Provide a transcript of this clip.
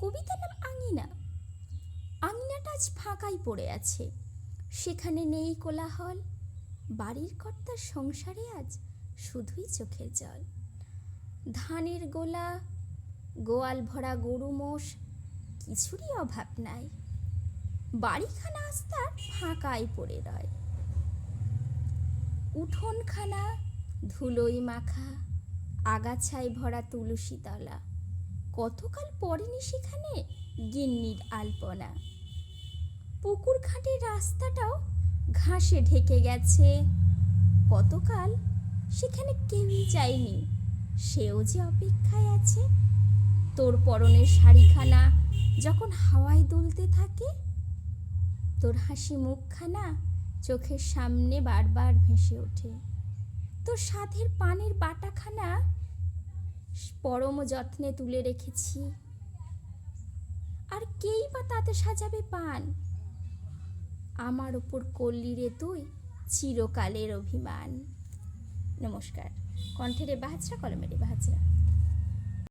কবিতার নাম আঙিনা। আঙিনাটা আজ ফাঁকাই পড়ে আছে। সেখানে নেই কোলাহল। বাড়ির কর্তার সংসারে আজ শুধুই চোখের জল। ধানের গোলা, গোয়াল ভরা গরু মোষ, কিছুরই অভাব নাই। বাড়িখানা আজ তার ফাঁকাই পড়ে রয়। উঠোনখানা ধুলোই মাখা, আগাছায় ভরা তুলসী তলা। কতকাল পড়েনি সেখানে? গিন্নির আলপনা। পুকুর ঘাটের রাস্তাটাও ঘাসে ঢেকে গেছে। কতকাল? সেখানে কেউই যায়নি। সেও যে অপেক্ষায় আছে। তোর পরনের শাড়িখানা যখন হাওয়ায় দুলতে থাকে, তোর হাসি মুখখানা চোখের সামনে বারবার ভেসে ওঠে। তোর সাধের পানের বাটাখানা পরম যত্নে তুলে রেখেছি। আর কেই বা তাতে সাজাবে পান? আমার ওপর করলি রে তুই চিরকালের অভিমান। নমস্কার। কণ্ঠে রে বাহাজরা কলমের বাহাজরা